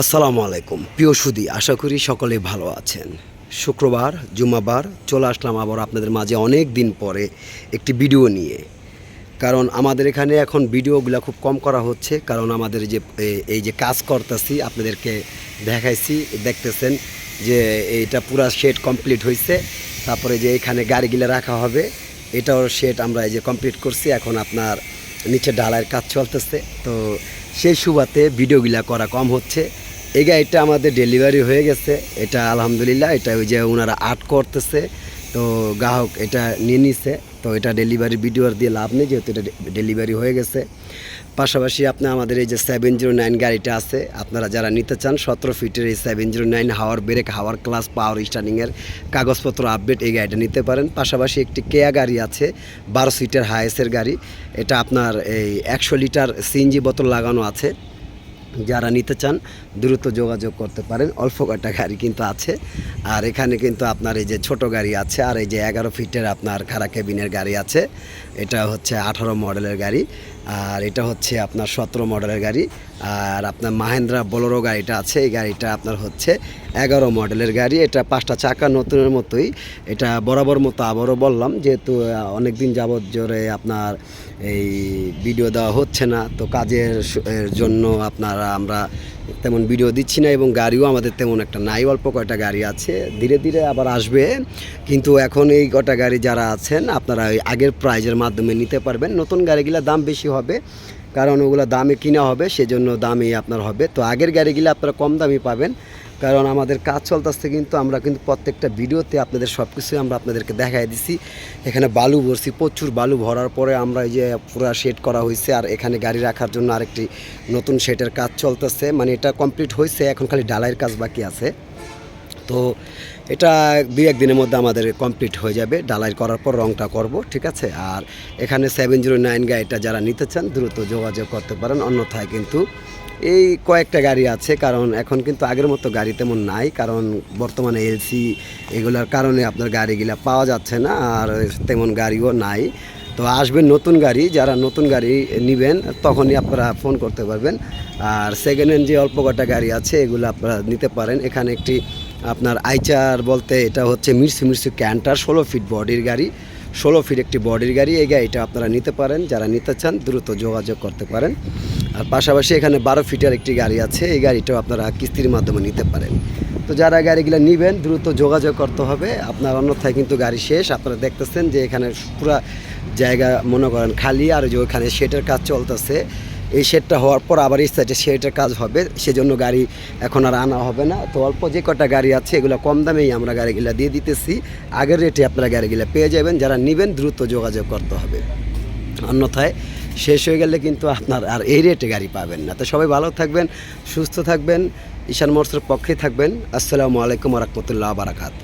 আসসালামু আলাইকুম। প্রিয় সুদী, আশা করি সকলে ভালো আছেন। শুক্রবার জুমাবার চলে আসলাম আবার আপনাদের মাঝে অনেক দিন পরে একটি ভিডিও নিয়ে। কারণ আমাদের এখানে এখন ভিডিওগুলো খুব কম করা হচ্ছে, কারণ আমাদের যে এই যে কাজ করতেছি, আপনাদেরকে দেখাইছি, দেখতেছেন যে এইটা পুরা শেড কমপ্লিট হয়েছে তারপরে যে এখানে গাড়িগুলো রাখা হবে, এটাও শেড আমরা এই যে কমপ্লিট করছি, এখন আপনার নিচে ডালার কাজ চলতেছে। তো সেই সুবাতে ভিডিওগুলা করা কম হচ্ছে। এই গাড়িটা আমাদের ডেলিভারি হয়ে গেছে। এটা আলহামদুলিল্লাহ, এটা ওই যে ওনারা আর্ট করতেছে। তো গ্রাহক এটা নিয়ে নিছে, তো এটা ডেলিভারি ভিডিও দিয়ে লাভ নেই, যেহেতু এটা ডেলিভারি হয়ে গেছে। পাশাপাশি আপনি আমাদের এই যে সেভেন জিরো নাইন গাড়িটা আছে, আপনারা যারা নিতে চান, সতেরো ফিটের এই seven zero nine hour brake hour class power স্টার্নিংয়ের কাগজপত্র আপডেট এই গাড়িটা নিতে পারেন। পাশাপাশি একটি কেয়া গাড়ি আছে, বারো সিটের হায়েসের গাড়ি। এটা আপনার এই একশো লিটার সিএনজি বোতল লাগানো আছে। যারা নিতে চান, দ্রুত যোগাযোগ করতে পারেন। অল্প কটা গাড়ি কিন্তু আছে। আর এখানে কিন্তু আপনার এই যে ছোট গাড়ি আছে, আর এই যে এগারো ফিটের আপনার খারা কেবিনের গাড়ি আছে। এটা হচ্ছে আঠারো মডেলের গাড়ি। আর এটা হচ্ছে আপনার সতেরো মডেলের গাড়ি। আর আপনার মাহেন্দ্রা বোলেরো গাড়িটা আছে, এই গাড়িটা আপনার হচ্ছে এগারো মডেলের গাড়ি। এটা পাঁচটা চাকা নতুনের মতোই। এটা বরাবর মতো আবারও বললাম, যেহেতু অনেক দিন যাবৎ জোরে আপনার এই ভিডিও দেওয়া হচ্ছে না, তো কাজের জন্য আপনারা, আমরা তেমন ভিডিও দিচ্ছি না এবং গাড়িও আমাদের তেমন একটা নাই, অল্প কয়টা গাড়ি আছে, ধীরে ধীরে আবার আসবে। কিন্তু এখন এই কটা গাড়ি যারা আছেন, আপনারা ওই আগের প্রাইজের মাধ্যমে নিতে পারবেন। নতুন গাড়িগুলো দাম বেশি হবে, কারণ ওগুলো দামে কিনা হবে, সেজন্য দামই আপনার হবে। তো আগের গাড়িগুলো আপনারা কম দামি পাবেন। কারণ আমাদের কাজ চলতেছে কিন্তু আমরা কিন্তু প্রত্যেকটা ভিডিওতে আপনাদের সব কিছুই আমরা আপনাদেরকে দেখাই দিছি। এখানে বালু ভরছি, প্রচুর বালু ভরার পরে আমরা এই যে পুরা শেড করা হয়েছে আর এখানে গাড়ি রাখার জন্য আরেকটি নতুন শেডের কাজ চলতেছে। মানে এটা কমপ্লিট হয়েছে এখন খালি ডালাইয়ের কাজ বাকি আছে। তো এটা দুই এক দিনের মধ্যে আমাদের কমপ্লিট হয়ে যাবে। ডালাই করার পর রংটা করব, ঠিক আছে? আর এখানে সেভেন জিরো নাইন গাড়িটা যারা নিতে চান, দ্রুত যোগাযোগ করতে পারেন। অন্যথায় কিন্তু এই কয়েকটা গাড়ি আছে, কারণ এখন কিন্তু আগের মতো গাড়ি তেমন নাই, কারণ বর্তমানে এলসি এগুলোর কারণে আপনার গাড়িগুলা পাওয়া যাচ্ছে না, আর তেমন গাড়িও নাই। তো আসবেন নতুন গাড়ি, যারা নতুন গাড়ি নেবেন, তখনই আপনারা ফোন করতে পারবেন। আর সেকেন্ড হ্যান্ড যে অল্প কটা গাড়ি আছে, এগুলো আপনারা নিতে পারেন। এখানে একটি আপনার আইচার বলতে এটা হচ্ছে মিরসু মিরসু ক্যান্টার, ষোলো ফিট বডির গাড়ি, ষোলো ফিট একটি বডির গাড়ি, এই গাড়িটা আপনারা নিতে পারেন, যারা নিতে চান দ্রুত যোগাযোগ করতে পারেন। আর পাশাপাশি এখানে বারো ফিটের একটি গাড়ি আছে, এই গাড়িটাও আপনারা কিস্তির মাধ্যমে নিতে পারেন। তো যারা গাড়িগুলো নেবেন, দ্রুত যোগাযোগ করতে হবে। আপনার অন্যথায় কিন্তু গাড়ি শেষ। আপনারা দেখতেছেন যে এখানে পুরা জায়গা মনে করেন খালি, আর যে ওখানে শেটের কাজ চলতেছে। এই শেডটা হওয়ার পর আবার এই সাইডে শেডের কাজ হবে, সেজন্য গাড়ি এখন আর আনা হবে না। তো অল্প যে কটা গাড়ি আছে, এগুলো কম দামেই আমরা গাড়িগুলো দিয়ে দিতেছি। আগের রেটে আপনারা গাড়িগুলো পেয়ে যাবেন, যারা নেবেন দ্রুত যোগাযোগ করতে হবে। অন্যথায় শেষ হয়ে গেলে কিন্তু আপনার আর এই রেটে গাড়ি পাবেন না। তো সবাই ভালো থাকবেন, সুস্থ থাকবেন, ঈশান মোটরসের পক্ষে থাকবেন। আসসালামু আলাইকুম রহমতুল্লাহ বারাকাত